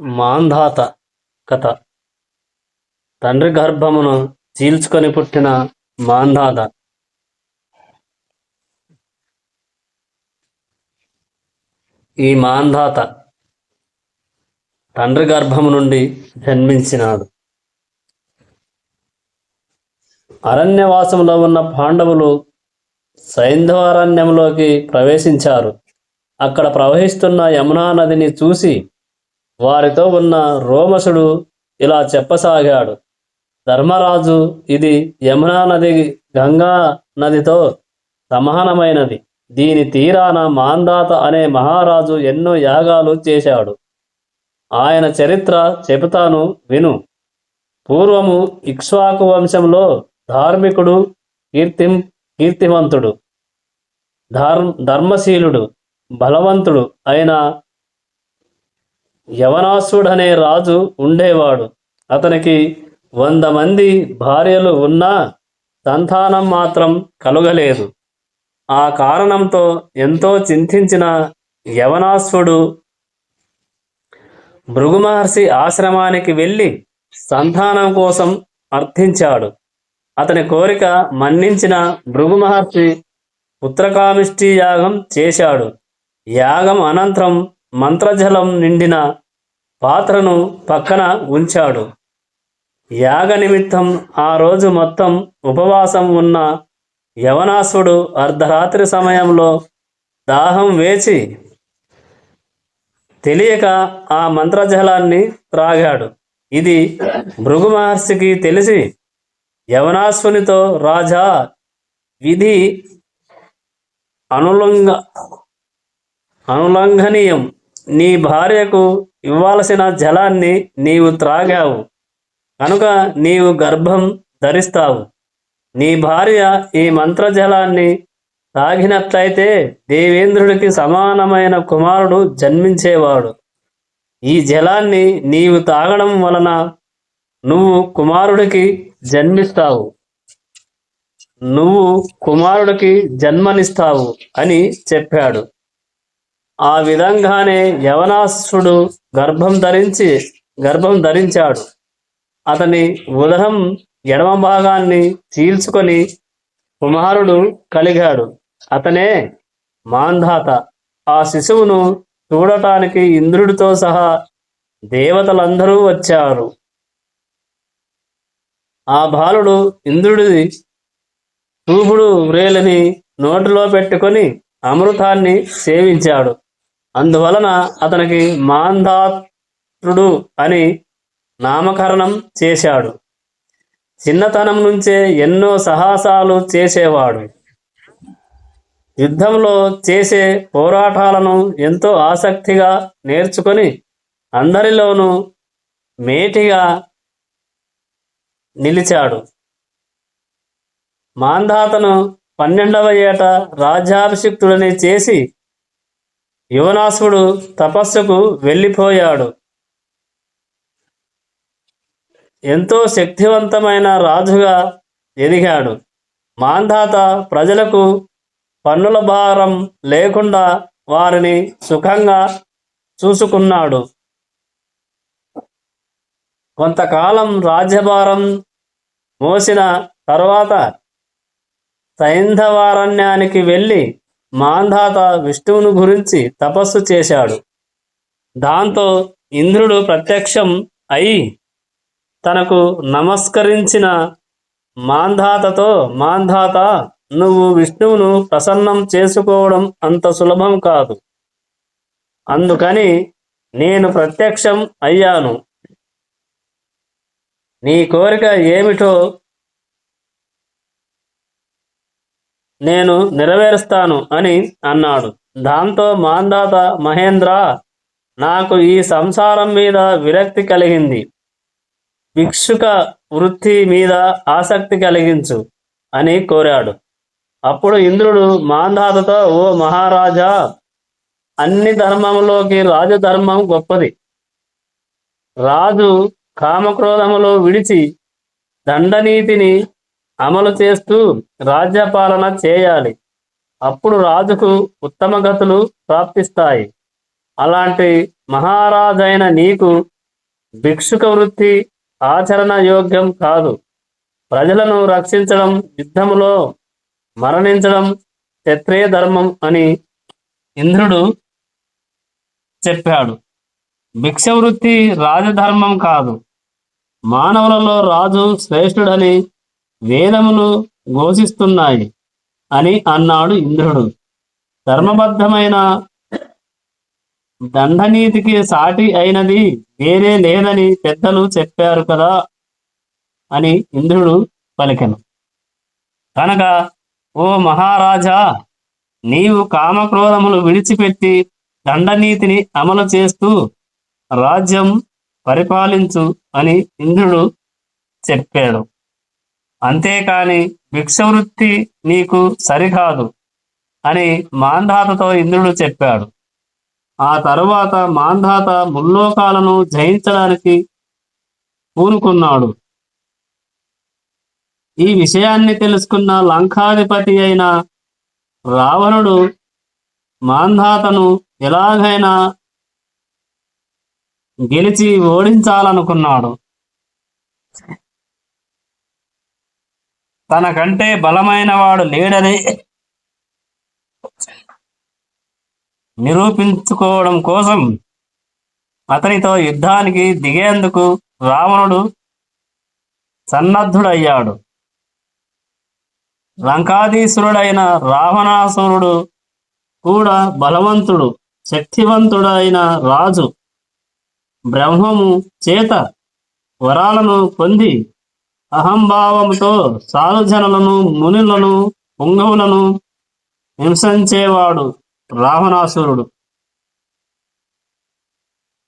మాంధాత కథ. తండ్రి గర్భమును చీల్చుకొని పుట్టిన మాంధాత ఈ మాంధాత తండ్రి గర్భము నుండి జన్మించినాడు. అరణ్యవాసంలో ఉన్న పాండవులు సైంధవారణ్యంలోకి ప్రవేశించారు. అక్కడ ప్రవహిస్తున్న యమునా నదిని చూసి వారితో ఉన్న రోమసుడు ఇలా చెప్పసాగాడు. ధర్మరాజు ఇది యమునా నది గంగా నదితో సమానమైనది. దీని తీరాన మాందాత అనే మహారాజు ఎన్నో యాగాలు చేశాడు. ఆయన చరిత్ర చెబుతాను విను. పూర్వము ఇక్ష్వాకు వంశంలో ధార్మికుడు కీర్తిం కీర్తివంతుడు ధర్మ ధర్మశీలుడు బలవంతుడు అయిన యవనాసుడనే రాజు ఉండేవాడు. అతనికి వంద మంది భార్యలు ఉన్నా సంతానం మాత్రం కలుగలేదు. ఆ కారణంతో ఎంతో చింతించిన యవనాసుడు భృగుమహర్షి ఆశ్రమానికి వెళ్ళి సంతానం కోసం అర్థించాడు. అతని కోరిక మన్నించిన భృగుమహర్షి పుత్రకామిష్టి యాగం చేశాడు. యాగం అనంతరం మంత్రజలం నిండిన పాత్రను పక్కన ఉంచాడు. యాగ నిమిత్తం ఆ రోజు మొత్తం ఉపవాసం ఉన్న యవనాసుడు అర్ధరాత్రి సమయంలో దాహం వేచి తెలియక ఆ మంత్రజలాన్ని త్రాగాడు. ఇది భృగు మహర్షికి తెలిసి యవనాశ్వునితో రాజా విధి అనులంఘ అనులంఘనీయం నీ భార్యకు ఇవ్వాల్సిన జలాన్ని నీవు త్రాగావు. కనుక నీవు గర్భం ధరిస్తావు. నీ భార్య ఈ మంత్రజలాన్ని తాగినట్లయితే దేవేంద్రుడికి సమానమైన కుమారుడు జన్మించేవాడు. ఈ జలాన్ని నీవు తాగడం వలన నువ్వు కుమారుడికి జన్మిస్తావు. నువ్వు కుమారుడికి జన్మనిస్తావు అని చెప్పాడు. ఆ విధంగానే యవనాసుడు గర్భం ధరించి గర్భం ధరించాడు. అతని ఉదరం ఎడమ భాగాన్ని చీల్చుకొని కుమారుడు కలిగాడు. అతనే మాంధాత. ఆ శిశువును చూడటానికి ఇంద్రుడితో సహా దేవతలందరూ వచ్చారు. ఆ బాలుడు ఇంద్రుడి చూపుడు వ్రేలని నోటిలో పెట్టుకొని అమృతాన్ని సేవించాడు. అందువలన అతనికి మాంధాత్రుడు అని నామకరణం చేశాడు. చిన్నతనం నుంచే ఎన్నో సాహసాలు చేసేవాడు. యుద్ధంలో చేసే పోరాటాలను ఎంతో ఆసక్తిగా నేర్చుకొని అందరిలోనూ మేటిగా నిలిచాడు. మాంధాతను పన్నెండవ ఏట రాజ్యాభిషిక్తుడిని చేసి యువనాసుడు తపస్సుకు వెళ్ళిపోయాడు. ఎంతో శక్తివంతమైన రాజుగా ఎదిగాడు. మాంధాత ప్రజలకు పన్నుల భారం లేకుండా వారిని సుఖంగా చూసుకున్నాడు. కొంతకాలం రాజ్యభారం మోసిన తర్వాత సైంధవారణ్యానికి వెళ్ళి మాంధాత విష్ణువును గురించి తపస్సు చేశాడు. దాంతో ఇంద్రుడు ప్రత్యక్షం అయి తనకు నమస్కరించిన మాంధాతతో మాంధాత నువ్వు విష్ణువును ప్రసన్నం చేసుకోవడం అంత సులభం కాదు. అందుకని నేను ప్రత్యక్షం అయ్యాను. నీ కోరిక ఏమిటో నేను నెరవేరుస్తాను అని అన్నాడు. దాంతో మాందాత మహేంద్ర నాకు ఈ సంసారం మీద విరక్తి కలిగింది. భిక్షుక వృత్తి మీద ఆసక్తి కలిగించు అని కోరాడు. అప్పుడు ఇంద్రుడు మాంధాతతో ఓ మహారాజా అన్ని ధర్మములోకి రాజధర్మం గొప్పది. రాజు కామక్రోధములు విడిచి దండనీతిని అమలు చేస్తూ రాజ్యపాలన చేయాలి. అప్పుడు రాజుకు ఉత్తమ గతులు ప్రాప్తిస్తాయి. అలాంటి మహారాజైన నీకు భిక్షుక వృత్తి ఆచరణ యోగ్యం కాదు. ప్రజలను రక్షించడం యుద్ధములో మరణించడం క్షత్రియ ధర్మం అని ఇంద్రుడు చెప్పాడు. భిక్ష వృత్తి రాజధర్మం కాదు. మానవులలో రాజు శ్రేష్ఠుడని వేదములు ఘోషిస్తున్నాయి అని అన్నాడు ఇంద్రుడు. ధర్మబద్ధమైన దండనీతికి సాటి అయినది వేరే లేదని పెద్దలు చెప్పారు కదా అని ఇంద్రుడు పలికెను. కనుక ఓ మహారాజా నీవు కామక్రోధములు విడిచిపెట్టి దండనీతిని అమలు చేస్తూ రాజ్యం పరిపాలించు అని ఇంద్రుడు చెప్పాడు. అంతేకాని భిక్షవృత్తి నీకు సరికాదు అని మాంధాతతో ఇంద్రుడు చెప్పాడు. ఆ తరువాత మాంధాత ముల్లోకాలను జయించడానికి పూనుకున్నాడు. ఈ విషయాన్ని తెలుసుకున్న లంకాధిపతి అయిన రావణుడు మాంధాతను ఎలాగైనా గెలిచి ఓడించాలనుకున్నాడు. తనకంటే బలమైన వాడు లేడని నిరూపించుకోవడం కోసం అతనితో యుద్ధానికి దిగేందుకు రావణుడు సన్నద్ధుడయ్యాడు. లంకాధీశ్వరుడైన రావణాసురుడు కూడా బలవంతుడు శక్తివంతుడైన రాజు. బ్రహ్మము చేత వరాలను పొంది అహంభావముతో సాధుజనులను మునులను పుంగవులను హింసించేవాడు రావణాసురుడు.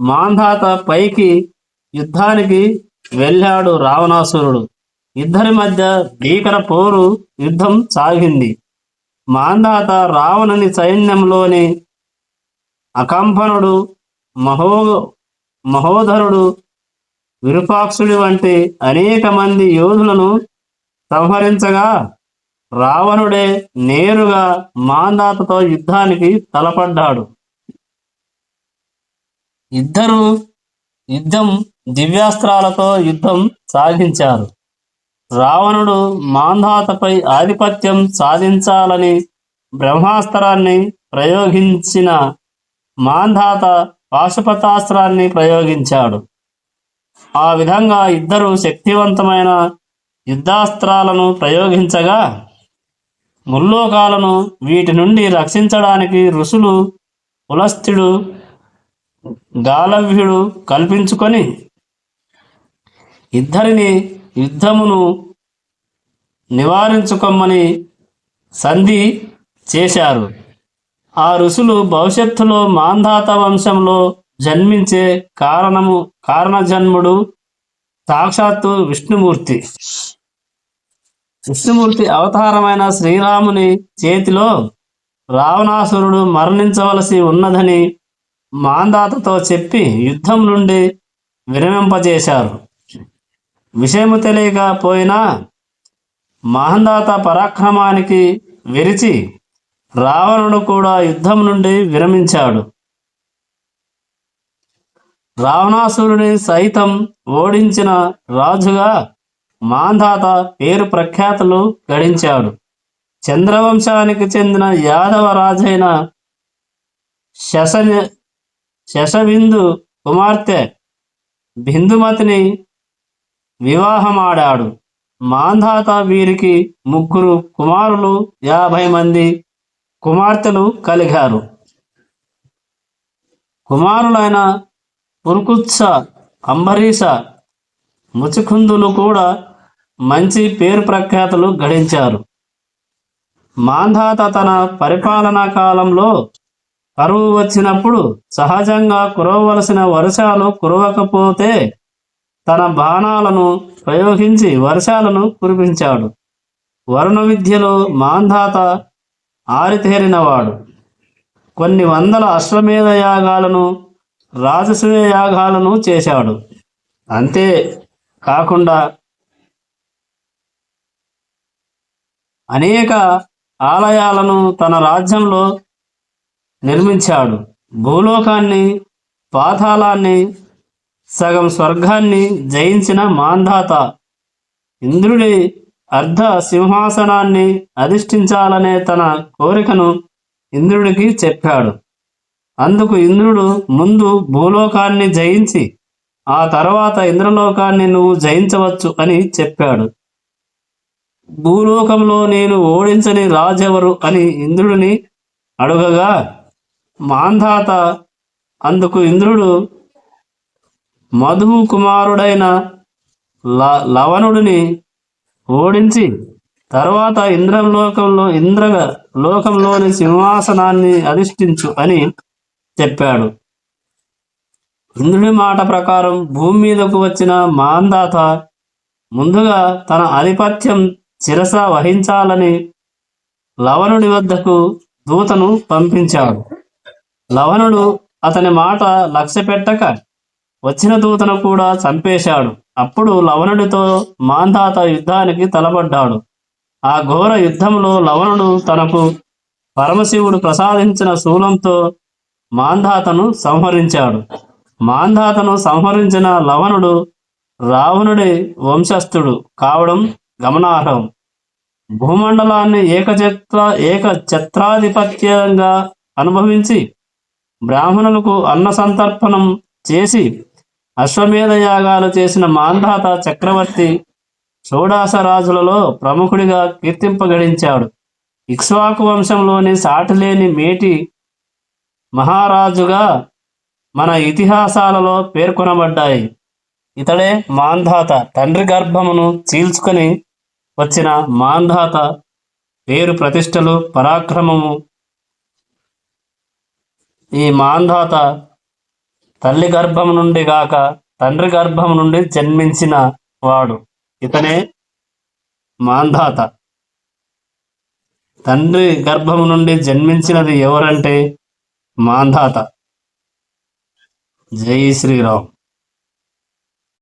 మాంధాత పైకి యుద్ధానికి వెళ్ళాడు రావణాసురుడు. ఇద్దరి మధ్య భీకర పోరు యుద్ధం సాగింది. మాంధాత రావణుని సైన్యంలోని అకంపనుడు మహో మహోధరుడు విరూపాక్షుడి వంటి అనేక మంది యోధులను సంహరించగా రావణుడే నేరుగా మాందాతతో యుద్ధానికి తలపడ్డాడు. ఇద్దరు యుద్ధం దివ్యాస్త్రాలతో యుద్ధం సాగించారు. రావణుడు మాంధాతపై ఆధిపత్యం సాధించాలని బ్రహ్మాస్త్రాన్ని ప్రయోగించిన మాంధాత పాశుపతాస్త్రాన్ని ప్రయోగించాడు. ఆ విధంగా ఇద్దరు శక్తివంతమైన యుద్ధాస్త్రాలను ప్రయోగించగా ముల్లోకాలను వీటి నుండి రక్షించడానికి ఋషులు పులస్థుడు గాలవ్యుడు కల్పించుకొని ఇద్దరిని యుద్ధమును నివారించుకోమని సంధి చేశారు. ఆ ఋషులు భవిష్యత్తులో మాంధాత వంశంలో జన్మించే కారణము కారణజన్ముడు సాక్షాత్తు విష్ణుమూర్తి. విష్ణుమూర్తి అవతారమైన శ్రీరాముని చేతిలో రావణాసురుడు మరణించవలసి ఉన్నదని మాందాతతో చెప్పి యుద్ధం నుండి విరమింపజేశారు. విషయము తెలియకపోయినా మాందాత పరాక్రమానికి విరిచి రావణుడు కూడా యుద్ధం నుండి విరమించాడు. రావణాసురుని సైతం ఓడించిన రాజుగా మాంధాత పేరు ప్రఖ్యాతులు గడించాడు. చంద్రవంశానికి చెందిన యాదవ రాజైన శశ శశబిందు కుమార్తె బిందుమతిని వివాహమాడాడు. మాంధాత వీరికి ముగ్గురు కుమారులు యాభై మంది కుమార్తెలు కలిగారు. కుమారులైన పురుకుత్స అంబరీష ముచుకుందులు కూడా మంచి పేరు ప్రఖ్యాతులు గడించారు. మాంధాత తన పరిపాలనా కాలంలో కరువు వచ్చినప్పుడు సహజంగా కురవలసిన వర్షాలు కురవకపోతే తన బాణాలను ప్రయోగించి వర్షాలను కురిపించాడు. వరుణ విద్యలో మాంధాత ఆరితేరినవాడు. కొన్ని వందల అశ్వమేధ యాగాలను రాజసూయ యాగాలను చేశాడు. అంతే కాకుండా అనేక ఆలయాలను తన రాజ్యంలో నిర్మించాడు. భూలోకాన్ని పాతాళాన్ని సగం స్వర్గాన్ని జయించిన మాంధాత. ఇంద్రుడి అర్ధ సింహాసనాన్ని అధిష్ఠించాలనే తన కోరికను ఇంద్రుడికి చెప్పాడు. అందుకు ఇంద్రుడు ముందు భూలోకాన్ని జయించి ఆ తర్వాత ఇంద్రలోకాన్ని నువ్వు జయించవచ్చు అని చెప్పాడు. భూలోకంలో నేను ఓడించని రాజెవరు అని ఇంద్రుడిని అడుగగా మాంధాత అందుకు ఇంద్రుడు మధు కుమారుడైన ల లవణుడిని ఓడించి తర్వాత ఇంద్రలోకంలో ఇంద్ర లోకంలోని సింహాసనాన్ని అధిష్ఠించు అని చెప్పాడు. ఇంద్రుడి మాట ప్రకారం భూమి మీదకు వచ్చిన మాందాత ముందుగా తన ఆధిపత్యం శిరస వహించాలని లవణుడి వద్దకు దూతను పంపించాడు. లవణుడు అతని మాట లక్ష్య పెట్టక వచ్చిన దూతను కూడా చంపేశాడు. అప్పుడు లవణుడితో మాంధాత యుద్ధానికి తలపడ్డాడు. ఆ ఘోర యుద్ధంలో లవణుడు తనకు పరమశివుడు ప్రసాదించిన శూలంతో మాంధాతను సంహరించాడు. మాంధాతను సంహరించిన లవణుడు రావణుడి వంశస్థుడు కావడం గమనార్హం. భూమండలాన్ని ఏకచత్ర ఏకఛత్రాధిపత్యంగా అనుభవించి బ్రాహ్మణులకు అన్న సంతర్పణం చేసి అశ్వమేధ యాగాలు చేసిన మాంధాత చక్రవర్తి షోడాస రాజులలో ప్రముఖుడిగా కీర్తింపగడించాడు ఇక్ష్వాకు వంశంలోని సాటిలేని మేటి మహారాజుగా మన ఇతిహాసాలలో పేర్కొనబడ్డాయి. ఇతడే మాంధాత. తండ్రి గర్భమును చీల్చుకొని వచ్చిన మాంధాత పేరు ప్రతిష్టలు పరాక్రమము. ఈ మాంధాత తల్లి గర్భం నుండి గాక తండ్రి గర్భం నుండి జన్మించిన వాడు. ఇతనే మాంధాత. తండ్రి గర్భం నుండి జన్మించినది ఎవరంటే మాంధాత. జై శ్రీరామ్.